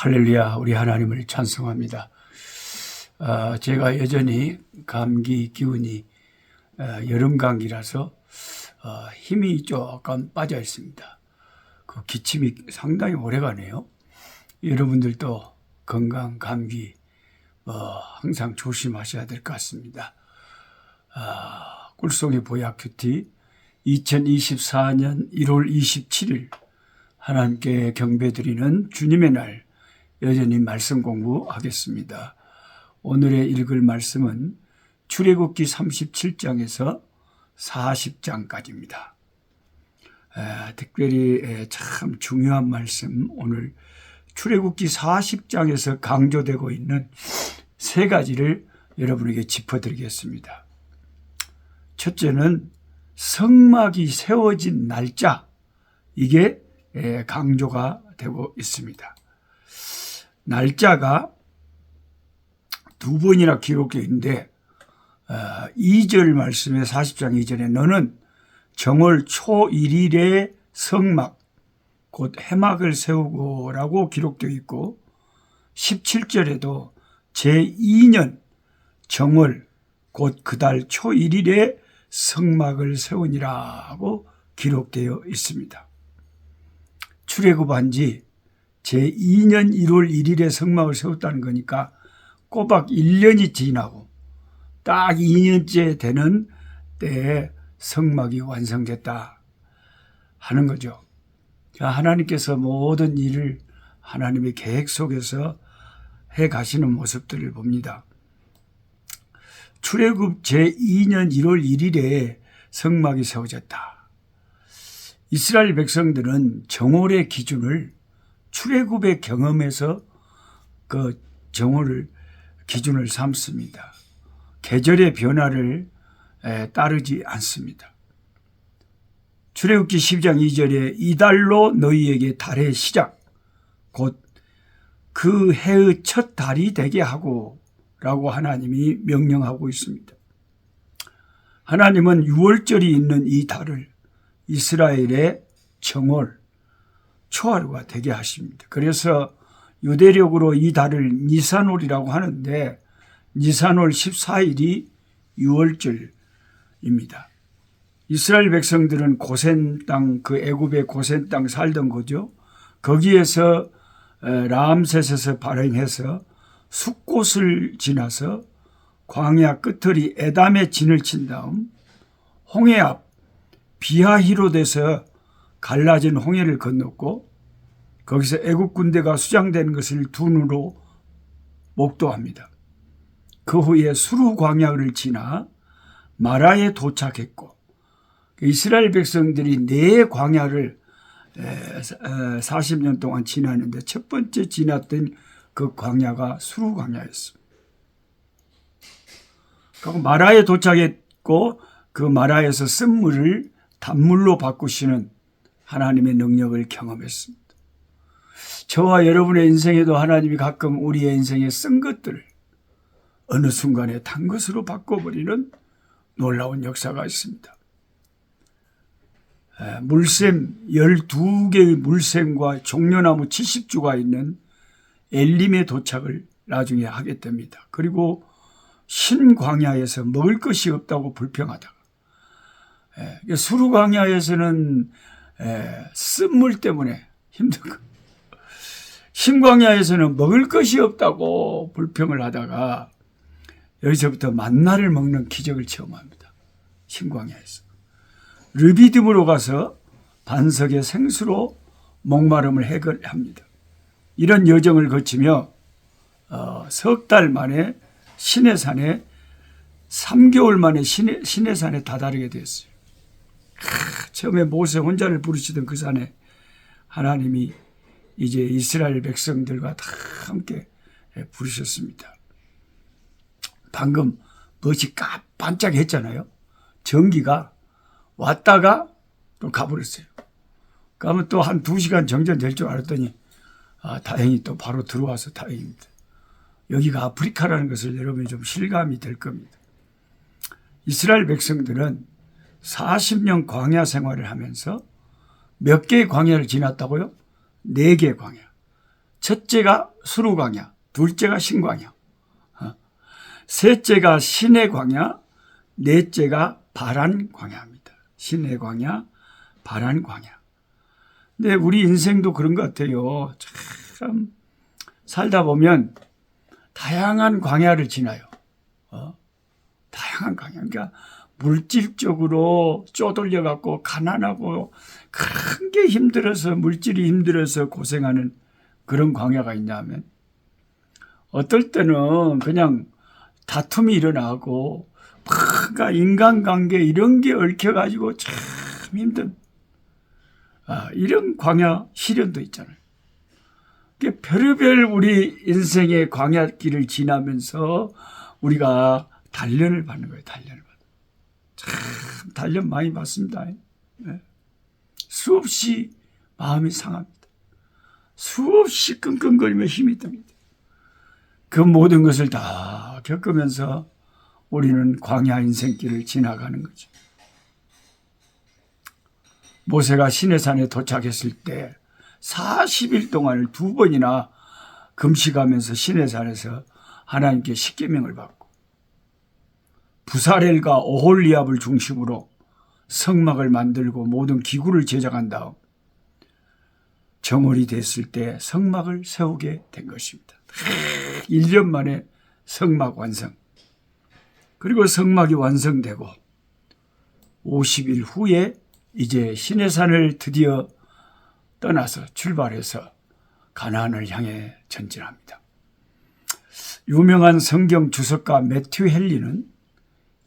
할렐루야, 우리 하나님을 찬송합니다. 어, 제가 여전히 감기 기운이 어, 여름 감기라서 어, 힘이 조금 빠져 있습니다. 그 기침이 상당히 오래 가네요. 여러분들도 건강, 감기, 뭐 항상 조심하셔야 될 것 같습니다. 아, 꿀송이 보약 큐티 2024년 1월 27일 하나님께 경배드리는 주님의 날 여전히 말씀 공부하겠습니다. 오늘의 읽을 말씀은 출애굽기 37장에서 40장까지입니다. 에, 특별히 에, 참 중요한 말씀 오늘 출애굽기 40장에서 강조되고 있는 세 가지를 여러분에게 짚어드리겠습니다. 첫째는 성막이 세워진 날짜 이게 강조가 되고 있습니다. 날짜가 두 번이나 기록되어 있는데 2절 어, 말씀에 40장 이전에 너는 정월 초 1일에 성막 곧 해막을 세우고라고 기록되어 있고 17절에도 제2년 정월 곧 그달 초 1일에 성막을 세우니라고 기록되어 있습니다. 출애굽한 지 제2년 1월 1일에 성막을 세웠다는 거니까 꼬박 1년이 지나고 딱 2년째 되는 때에 성막이 완성됐다 하는 거죠. 하나님께서 모든 일을 하나님의 계획 속에서 해 가시는 모습들을 봅니다. 출애굽 제2년 1월 1일에 성막이 세워졌다. 이스라엘 백성들은 정월의 기준을 출애굽의 경험에서 그 정오를 기준을 삼습니다. 계절의 변화를 따르지 않습니다. 출애굽기 10장 2절에 이달로 너희에게 달의 시작 곧 그 해의 첫 달이 되게 하고 라고 하나님이 명령하고 있습니다. 하나님은 6월절이 있는 이 달을 이스라엘의 정월 초하루가 되게 하십니다. 그래서 유대력으로 이 달을 니산월이라고 하는데 니산월 14일이 6월절입니다. 이스라엘 백성들은 고센 땅, 그 애굽의 고센 땅 살던 거죠. 거기에서 라암셋에서 발행해서 숲곳을 지나서 광야 끝털이 에담의 진을 친 다음 홍해 앞 비하히로돼서 갈라진 홍해를 건넜고 거기서 애국 군대가 수장된 것을 두 눈으로 목도합니다. 그 후에 수루 광야를 지나 마라에 도착했고 이스라엘 백성들이 네 광야를 40년 동안 지났는데 첫 번째 지났던 그 광야가 수루 광야였습니다. 마라에 도착했고 그 마라에서 쓴물을 단물로 바꾸시는 하나님의 능력을 경험했습니다. 저와 여러분의 인생에도 하나님이 가끔 우리의 인생에 쓴 것들을 어느 순간에 단 것으로 바꿔버리는 놀라운 역사가 있습니다. 물샘 12개의 물샘과 종려나무 70주가 있는 엘림의 도착을 나중에 하게 됩니다. 그리고 신광야에서 먹을 것이 없다고 불평하다가 수루광야에서는 쓴물 때문에 힘들고 신광야에서는 먹을 것이 없다고 불평을 하다가 여기서부터 만나를 먹는 기적을 체험합니다. 신광야에서. 르비딤으로 가서 반석의 생수로 목마름을 해결합니다. 이런 여정을 거치며 어, 석달 만에 신해산에 3개월 만에 신해, 신해산에 다다르게 됐어요. 처음에 모세 혼자를 부르시던 그 산에 하나님이 이제 이스라엘 백성들과 다 함께 부르셨습니다. 방금 멋이 깜짝했잖아요. 전기가 왔다가 또 가버렸어요. 그러면 또 한 두 시간 정전 될 줄 알았더니 아, 다행히 또 바로 들어와서 다행입니다. 여기가 아프리카라는 것을 여러분이 좀 실감이 될 겁니다. 이스라엘 백성들은 40년 광야 생활을 하면서 몇 개의 광야를 지났다고요? 네 개의 광야. 첫째가 수루 광야, 둘째가 신광야, 어, 셋째가 신의 광야, 넷째가 바란 광야입니다. 신의 광야, 바란 광야. 근데 우리 인생도 그런 것 같아요. 참 살다 보면 다양한 광야를 지나요. 어? 다양한 광야. 그러니까 물질적으로 쪼들려 갖고 가난하고 큰 게 힘들어서 물질이 힘들어서 고생하는 그런 광야가 있냐면 어떨 때는 그냥 다툼이 일어나고 뭔가 인간관계 이런 게 얽혀가지고 참 힘든 아, 이런 광야 시련도 있잖아요. 그 별의별 우리 인생의 광야길을 지나면서 우리가 단련을 받는 거예요. 단련을 받는. 참 단련 많이 받습니다. 네. 수없이 마음이 상합니다. 수없이 끙끙거리며 힘이 듭니다. 그 모든 것을 다 겪으면서 우리는 광야 인생길을 지나가는 거죠. 모세가 시내산에 도착했을 때 40일 동안을 두 번이나 금식하면서 시내산에서 하나님께 십계명을 받고 부사렐과 오홀리압을 중심으로 성막을 만들고 모든 기구를 제작한 다음 정월이 됐을 때 성막을 세우게 된 것입니다. 1년 만에 성막 완성. 그리고 성막이 완성되고 50일 후에 이제 시내산을 드디어 떠나서 출발해서 가나안을 향해 전진합니다. 유명한 성경 주석가 매튜 헬리는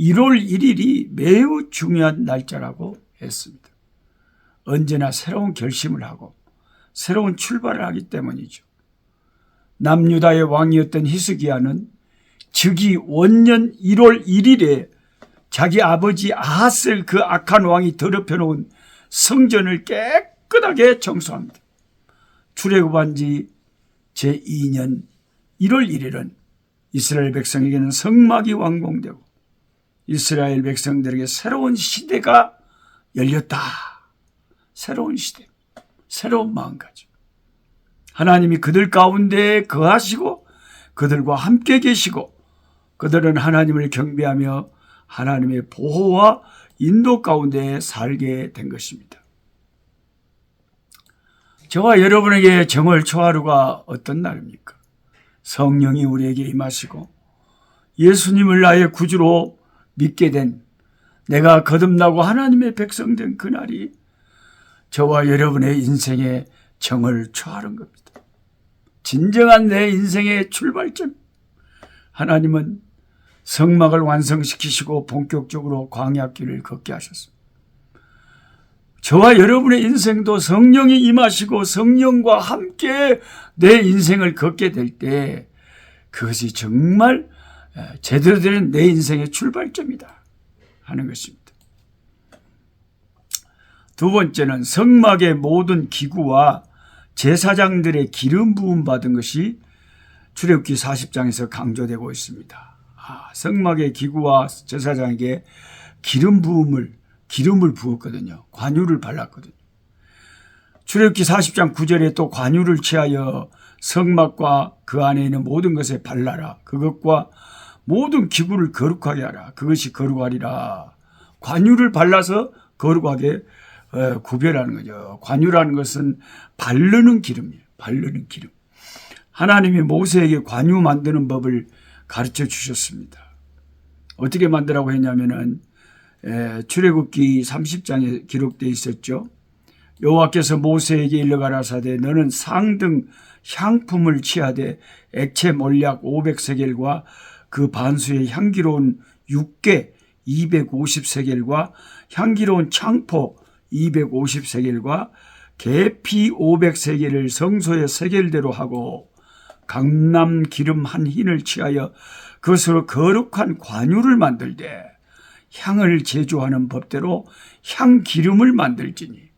1월 1일이 매우 중요한 날짜라고 했습니다. 언제나 새로운 결심을 하고 새로운 출발을 하기 때문이죠. 남유다의 왕이었던 히스기야는 즉위 원년 1월 1일에 자기 아버지 아하스 그 악한 왕이 더럽혀 놓은 성전을 깨끗하게 청소합니다. 출애굽한 지 제2년 1월 1일은 이스라엘 백성에게는 성막이 완공되고 이스라엘 백성들에게 새로운 시대가 열렸다. 새로운 시대, 새로운 마음가짐. 하나님이 그들 가운데 거하시고 그들과 함께 계시고 그들은 하나님을 경배하며 하나님의 보호와 인도 가운데 살게 된 것입니다. 저와 여러분에게 정월 초하루가 어떤 날입니까? 성령이 우리에게 임하시고 예수님을 나의 구주로 믿게 된 내가 거듭나고 하나님의 백성 된 그날이 저와 여러분의 인생의 정을 초하는 겁니다. 진정한 내 인생의 출발점. 하나님은 성막을 완성시키시고 본격적으로 광야길을 걷게 하셨습니다. 저와 여러분의 인생도 성령이 임하시고 성령과 함께 내 인생을 걷게 될 때 그것이 정말 제대로 된 내 인생의 출발점이다 하는 것입니다. 두 번째는 성막의 모든 기구와 제사장들의 기름 부음 받은 것이 출애굽기 40장에서 강조되고 있습니다. 아, 성막의 기구와 제사장에게 기름 부음을 기름을 부었거든요. 관유를 발랐거든요. 출애굽기 40장 9절에 또 관유를 취하여 성막과 그 안에 있는 모든 것에 발라라. 그것과 모든 기구를 거룩하게 하라. 그것이 거룩하리라. 관유를 발라서 거룩하게 어, 구별하는 거죠. 관유라는 것은 바르는 기름이에요. 바르는 기름. 하나님이 모세에게 관유 만드는 법을 가르쳐 주셨습니다. 어떻게 만들라고 했냐면은 출애굽기 30장에 기록되어 있었죠. 여호와께서 모세에게 일러 가라사대 너는 상등 향품을 취하되 액체 몰약 500세겔과 그 반수의 향기로운 육개 250세겔과 향기로운 창포 250세겔과 계피 500세겔을 성소의 세겔대로 하고 강남 기름 한 흰을 취하여 그것으로 거룩한 관유를 만들되 향을 제조하는 법대로 향 기름을 만들지니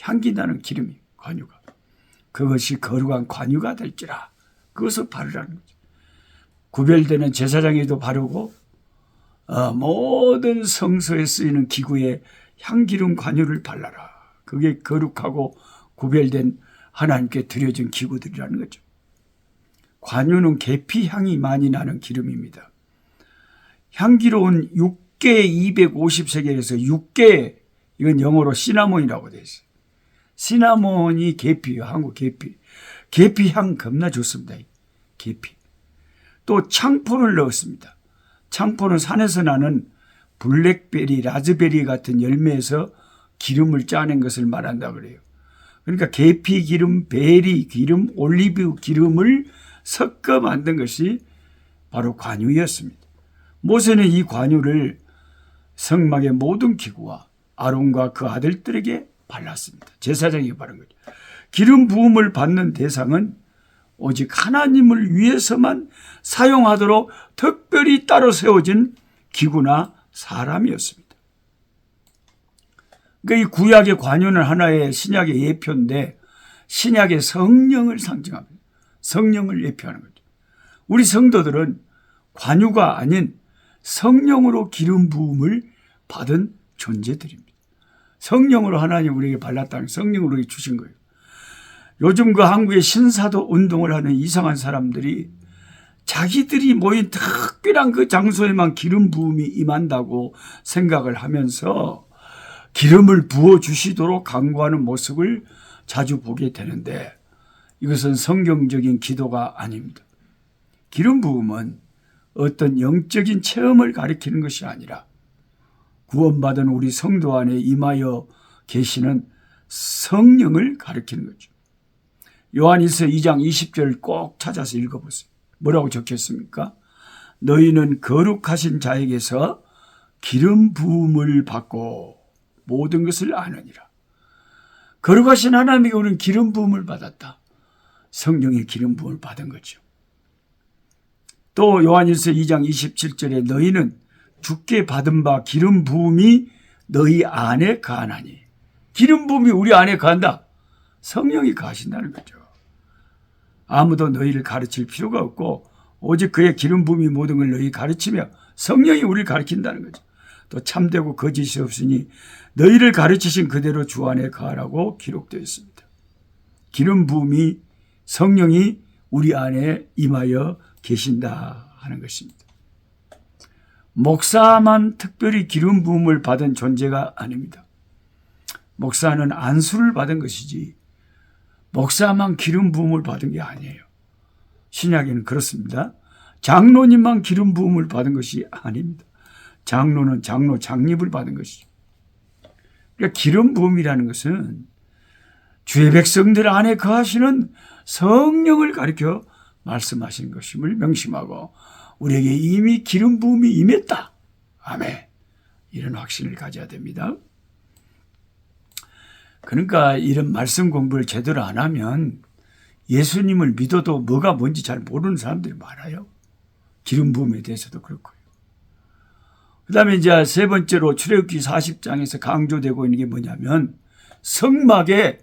향기 나는 기름이 관유가 그것이 거룩한 관유가 될지라 그것을 바르라는 거죠. 구별되는 제사장에도 바르고 어, 모든 성소에 쓰이는 기구에 향기름 관유를 발라라. 그게 거룩하고 구별된 하나님께 드려진 기구들이라는 거죠. 관유는 계피 향이 많이 나는 기름입니다. 향기로운 6개 250세겔에서 6개 이건 영어로 시나몬이라고 되어 있어요. 시나몬이 계피예요. 한국 계피. 계피 향 겁나 좋습니다. 계피. 또 창포를 넣었습니다. 창포는 산에서 나는 블랙베리, 라즈베리 같은 열매에서 기름을 짜낸 것을 말한다 그래요. 그러니까 계피 기름, 베리 기름, 올리브 기름을 섞어 만든 것이 바로 관유였습니다. 모세는 이 관유를 성막의 모든 기구와 아론과 그 아들들에게 발랐습니다. 제사장이 바른 거죠. 기름 부음을 받는 대상은 오직 하나님을 위해서만 사용하도록 특별히 따로 세워진 기구나 사람이었습니다. 그러니까 이 구약의 관유는 하나의 신약의 예표인데 신약의 성령을 상징합니다. 성령을 예표하는 거죠. 우리 성도들은 관유가 아닌 성령으로 기름 부음을 받은 존재들입니다. 성령으로 하나님 우리에게 발랐다는 성령으로 주신 거예요. 요즘 그 한국의 신사도 운동을 하는 이상한 사람들이 자기들이 모인 특별한 그 장소에만 기름 부음이 임한다고 생각을 하면서 기름을 부어 주시도록 강구하는 모습을 자주 보게 되는데 이것은 성경적인 기도가 아닙니다. 기름 부음은 어떤 영적인 체험을 가리키는 것이 아니라 구원받은 우리 성도 안에 임하여 계시는 성령을 가리키는 거죠. 요한일서 2장 20절을 꼭 찾아서 읽어보세요. 뭐라고 적혔습니까? 너희는 거룩하신 자에게서 기름 부음을 받고 모든 것을 아느니라. 거룩하신 하나님에게 우리는 기름 부음을 받았다. 성령의 기름 부음을 받은 거죠. 또 요한일서 2장 27절에 너희는 주께 받은 바 기름 부음이 너희 안에 가하나니 기름 부음이 우리 안에 간다. 성령이 가신다는 거죠. 아무도 너희를 가르칠 필요가 없고 오직 그의 기름 부음이 모든 걸 너희 가르치며 성령이 우리를 가르친다는 거죠. 또 참되고 거짓이 없으니 너희를 가르치신 그대로 주 안에 가라고 기록되어 있습니다. 기름 부음이 성령이 우리 안에 임하여 계신다 하는 것입니다. 목사만 특별히 기름 부음을 받은 존재가 아닙니다. 목사는 안수를 받은 것이지 목사만 기름 부음을 받은 게 아니에요. 신약에는 그렇습니다. 장로님만 기름 부음을 받은 것이 아닙니다. 장로는 장로 장립을 받은 것이죠. 그러니까 기름 부음이라는 것은 주의 백성들 안에 거하시는 성령을 가리켜 말씀하신 것임을 명심하고 우리에게 이미 기름 부음이 임했다. 아멘. 이런 확신을 가져야 됩니다. 그러니까 이런 말씀 공부를 제대로 안 하면 예수님을 믿어도 뭐가 뭔지 잘 모르는 사람들이 많아요. 기름 부음에 대해서도 그렇고요. 그 다음에 이제 세 번째로 출애굽기 40장에서 강조되고 있는 게 뭐냐면 성막에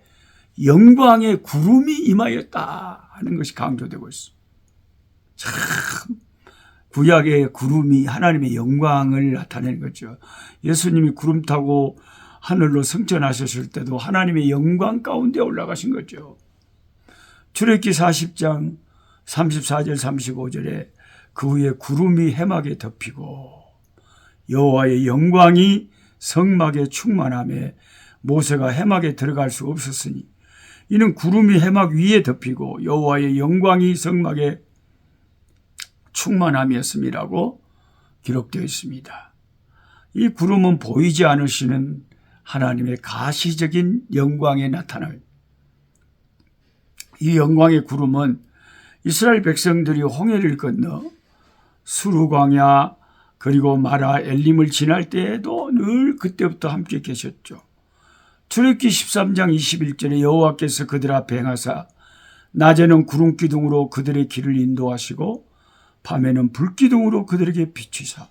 영광의 구름이 임하였다 하는 것이 강조되고 있어. 참 구약의 구름이 하나님의 영광을 나타내는 거죠. 예수님이 구름 타고 하늘로 승천하셨을 때도 하나님의 영광 가운데 올라가신 거죠. 출애굽기 40장 34절 35절에 그 후에 구름이 해막에 덮이고 여호와의 영광이 성막에 충만함에 모세가 해막에 들어갈 수 없었으니 이는 구름이 해막 위에 덮이고 여호와의 영광이 성막에 충만함이었음이라고 기록되어 있습니다. 이 구름은 보이지 않으시는 하나님의 가시적인 영광의 나타남. 이 영광의 구름은 이스라엘 백성들이 홍해를 건너 수루광야 그리고 마라 엘림을 지날 때에도 늘 그때부터 함께 계셨죠. 출애굽기 13장 21절에 여호와께서 그들 앞에 행하사 낮에는 구름 기둥으로 그들의 길을 인도하시고 밤에는 불 기둥으로 그들에게 비추사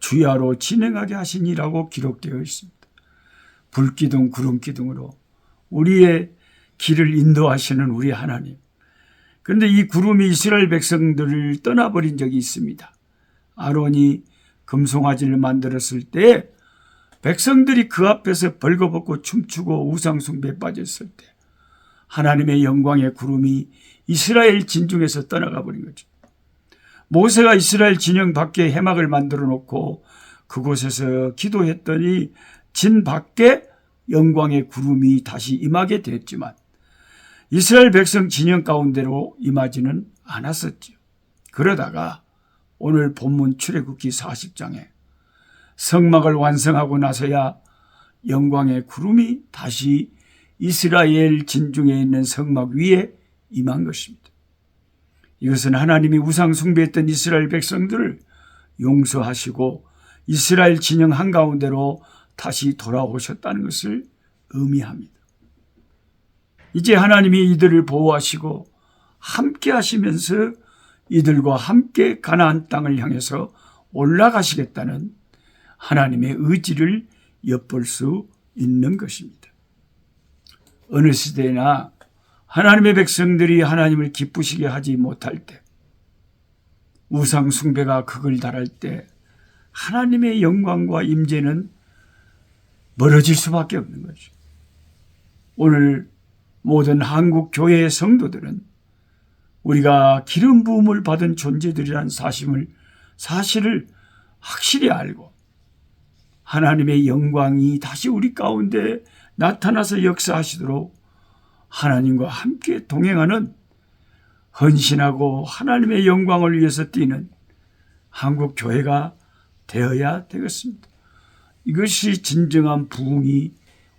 주야로 진행하게 하시니라고 기록되어 있습니다. 불기둥, 구름 기둥으로 우리의 길을 인도하시는 우리 하나님. 그런데 이 구름이 이스라엘 백성들을 떠나버린 적이 있습니다. 아론이 금송아지를 만들었을 때 백성들이 그 앞에서 벌거벗고 춤추고 우상숭배에 빠졌을 때 하나님의 영광의 구름이 이스라엘 진중에서 떠나가 버린 거죠. 모세가 이스라엘 진영 밖에 해막을 만들어 놓고 그곳에서 기도했더니 진 밖에 영광의 구름이 다시 임하게 됐지만 이스라엘 백성 진영 가운데로 임하지는 않았었죠. 그러다가 오늘 본문 출애굽기 40장에 성막을 완성하고 나서야 영광의 구름이 다시 이스라엘 진중에 있는 성막 위에 임한 것입니다. 이것은 하나님이 우상 숭배했던 이스라엘 백성들을 용서하시고 이스라엘 진영 한가운데로 다시 돌아오셨다는 것을 의미합니다. 이제 하나님이 이들을 보호하시고 함께 하시면서 이들과 함께 가나안 땅을 향해서 올라가시겠다는 하나님의 의지를 엿볼 수 있는 것입니다. 어느 시대나 하나님의 백성들이 하나님을 기쁘시게 하지 못할 때, 우상 숭배가 극을 달할 때 하나님의 영광과 임재는 멀어질 수밖에 없는 거죠. 오늘 모든 한국 교회의 성도들은 우리가 기름 부음을 받은 존재들이란 사실을 사실을 확실히 알고 하나님의 영광이 다시 우리 가운데 나타나서 역사하시도록 하나님과 함께 동행하는 헌신하고 하나님의 영광을 위해서 뛰는 한국 교회가 되어야 되겠습니다. 이것이 진정한 부흥이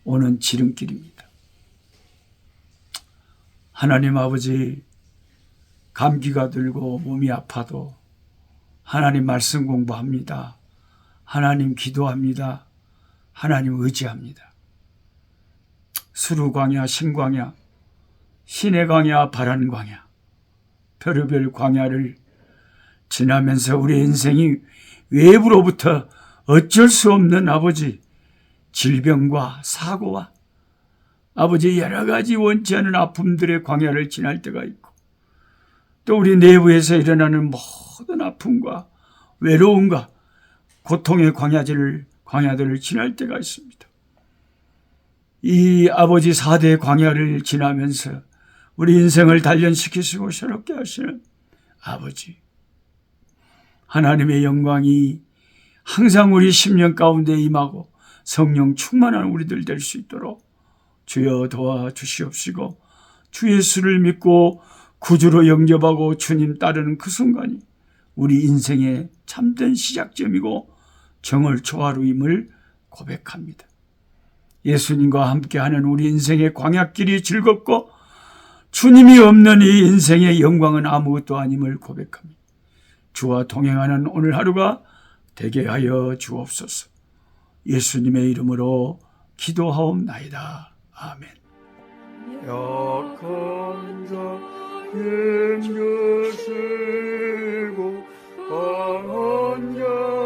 오는 지름길입니다. 하나님 아버지, 감기가 들고 몸이 아파도 하나님 말씀 공부합니다. 하나님 기도합니다. 하나님 의지합니다. 수루 광야, 신광야, 신의 광야, 바란 광야, 별의별 광야를 지나면서 우리 인생이 외부로부터 어쩔 수 없는 아버지 질병과 사고와 아버지 여러 가지 원치 않은 아픔들의 광야를 지날 때가 있고 또 우리 내부에서 일어나는 모든 아픔과 외로움과 고통의 광야들을 광야들을 지날 때가 있습니다. 이 아버지 4대 광야를 지나면서 우리 인생을 단련시키시고 새롭게 하시는 아버지. 하나님의 영광이 항상 우리 심령 가운데 임하고 성령 충만한 우리들 될 수 있도록 주여 도와 주시옵시고 주 예수를 믿고 구주로 영접하고 주님 따르는 그 순간이 우리 인생의 참된 시작점이고 정월 초하루임을 고백합니다. 예수님과 함께하는 우리 인생의 광약길이 즐겁고 주님이 없는 이 인생의 영광은 아무것도 아님을 고백합니다. 주와 동행하는 오늘 하루가 되게 하여 주옵소서. 예수님의 이름으로 기도하옵나이다. 아멘. 약한 자 힘주시고 강한 자